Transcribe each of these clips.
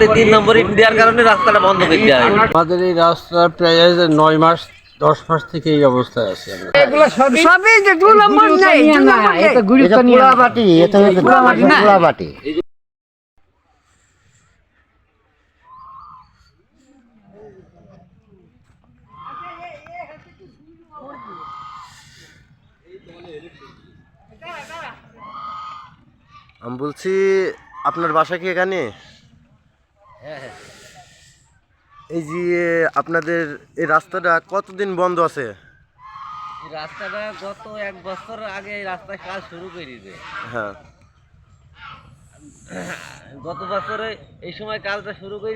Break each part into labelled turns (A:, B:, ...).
A: আমাদের তিন নম্বর ইট দেওয়ার কারণে রাস্তাটা বন্ধ করে দেওয়া হয়
B: আমাদের এই রাস্তা প্রায় নয় মাস দশ মাস থেকে এই অবস্থায় আছে
C: আমি বলছি আপনার বাসা কি এখানে? এই যে আপনাদের এই রাস্তাটা কতদিন বন্ধ আছে?
A: এই রাস্তাটা গত এক বছর আগে এই রাস্তায় কাজ শুরু করেছে
C: হ্যাঁ।
A: গত বছরে এই সময় কাজটা শুরু করে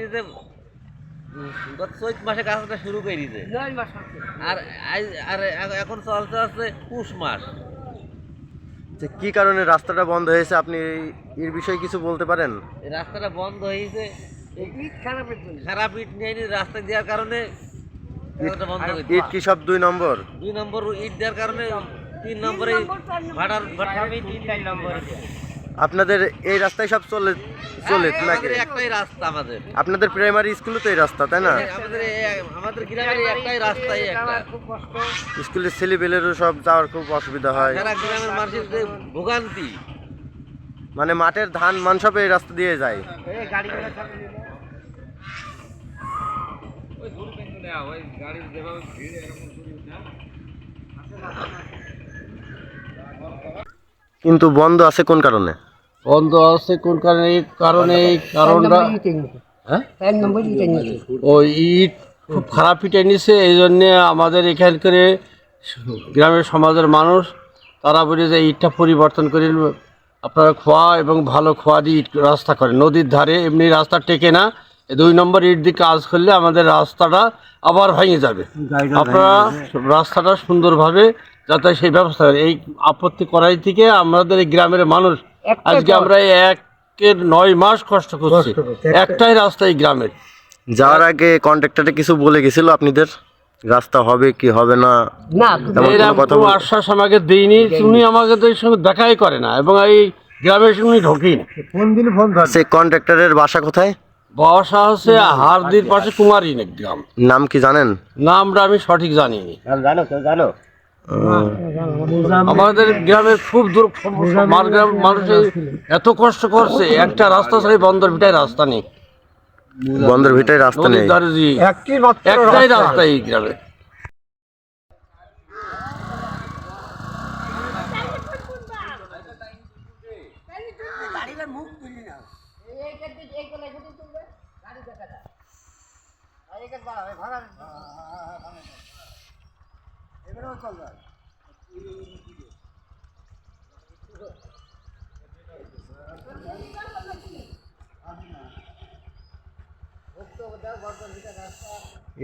A: উম, গত চৈত মাসে কাজটা শুরু করে করেছে আর আর এখন চলতে আছে পুষ মাস।
C: যে কি কারণে রাস্তাটা বন্ধ হয়েছে? আপনি এর বিষয়ে কিছু বলতে পারেন?
A: এই রাস্তাটা বন্ধ হয়েছে খারাপ ইট নিয়ে রাস্তা দেওয়ার কারণে
C: ইট কি সব দুই নম্বর?
A: দুই নম্বর ইট দেওয়ার কারণে তিন নম্বরে ভাড়ার ভাড়া তিন চার নম্বর।
C: আপনাদের এই রাস্তায় সব চলে চলে নাকি?
A: একটাই রাস্তা আমাদের।
C: আপনাদের প্রাইমারি স্কুলে তো এই রাস্তা তাই না?
A: আমাদের আমাদের গ্রামের এই একটাই রাস্তাই একটা।
C: স্কুলের ছেলেপেলেরও সব যাওয়ার খুব অসুবিধা হয়।
A: সারা গ্রামের মানুষের ভোগান্তি।
C: মানে মাঠের ধান মান সব এই রাস্তা দিয়ে যায়। কিন্তু বন্ধ আছে কোন কারণে?
B: বন্ধ আছে কোন কারণে? এই কারণে এই কারণটা হ্যাঁ? ওই ইট খুব খারাপ ইটে নিছে এই জন্যে আমাদের এখানকার গ্রামের সমাজের মানুষ তারা বলে যে ইটটা পরিবর্তন করে আপনারা খোয়া এবং ভালো খোয়া দিয়ে ইট রাস্তা করে। নদীর ধারে এমনি রাস্তা টেকে না এই দুই নম্বর ইট দিয়ে কাজ করলে আমাদের রাস্তাটা আবার ভেঙে যাবে। আপনারা রাস্তাটা সুন্দরভাবে যাতে সেই ব্যবস্থা করে। এই আপত্তি করাই থেকে আমাদের এই গ্রামের মানুষ আজকে আমরা এই একের নয় মাস কষ্ট করছি। একটাই। রাস্তা এই গ্রামের।
C: যাওয়ার আগে কন্ট্রাক্টরে কিছু বলে গেছিল আপনাদের? রাস্তা হবে কি হবে না?
B: এরকম
C: কথা
B: আশ্বাস আমাকে দিইনি উনি আমাকে তো সঙ্গে দেখাই করে না। এবং এই গ্রামের সঙ্গে ঢোকেই না।
C: সেই কন্ট্রাক্টরের বাসা কোথায়?
B: বাসা হচ্ছে হারদির পাশে কুমারী গ্রাম।
C: নাম কি জানেন?
B: নামটা আমি সঠিক জানি নি
D: জানো? জানো
B: আমাদের গ্রামের খুব দূর আমার গ্রাম মানুষ এত কষ্ট করছে একটা রাস্তা ছাড়াই বন্দর ভিটায় রাস্তা নেই।
C: বন্দর ভিটায় রাস্তা নেই।
B: একটাই রাস্তা এই গ্রামে।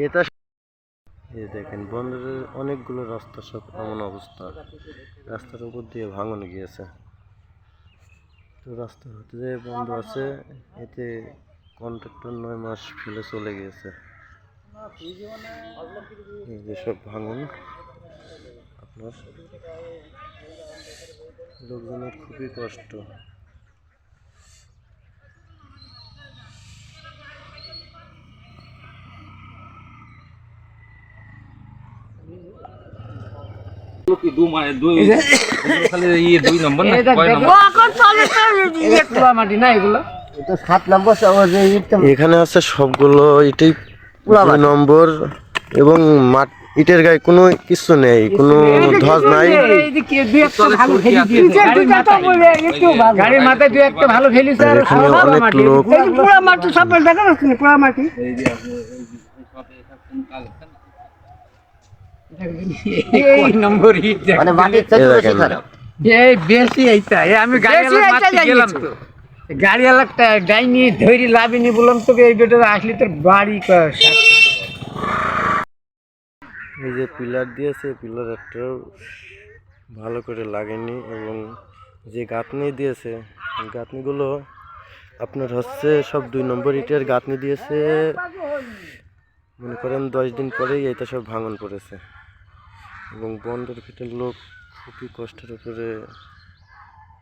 C: এটা এই দেখেন বন্দরের অনেকগুলো রাস্তা সব এমন অবস্থা। রাস্তার উপর দিয়ে ভাঙন গিয়েছে। তো রাস্তা হতে যে বন্ধ আছে এতে কন্ট্রাক্টর নয় মাস ফেলে চলে গিয়েছে। এই যে সব ভাঙন আপনার লোকজনের খুবই কষ্ট
E: এখন ইয়ে
C: আছে সবগুলো এটাই দুই নম্বর এবং মাঠ ইটের গায়ে কোনো কিছু নেই কোনো ধ্বজ নাই। অনেক লোক
D: মানে মাটির
C: এই
D: বেশি
E: এইটা। আমি মারতে গেলাম তো। গাড়িওয়ালাটা ডাইনি ধরি লাভিনি বললাম তোকে, এই বেটার আসলি তোর বাড়ি
C: এই যে পিলার দিয়েছে পিলার একটাও ভালো করে লাগেনি এবং যে গাঁথনি দিয়েছে গাঁথনিগুলো আপনার হচ্ছে সব দুই নম্বর ইটের গাঁথনি দিয়েছে, মনে করেন দশ দিন পরেই এটা সব ভাঙন পড়েছে। এবং বন্দর ভিতর লোক খুবই কষ্টের উপরে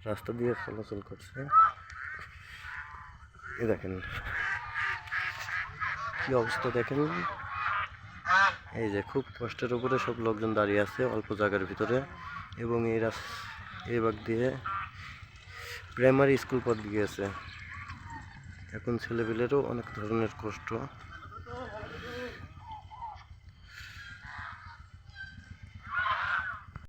C: রাস্তা দিয়ে চলাচল করছে। এই দেখেন কি অবস্থা দেখেন? এই যে খুব কষ্টের উপরে সব লোকজন দাঁড়িয়ে আছে অল্প জায়গার ভিতরে এবং এই রাস এই দিয়ে প্রাইমারি স্কুল পথ গিয়েছে। এখন ছেলেপেলেরও অনেক ধরনের কষ্ট।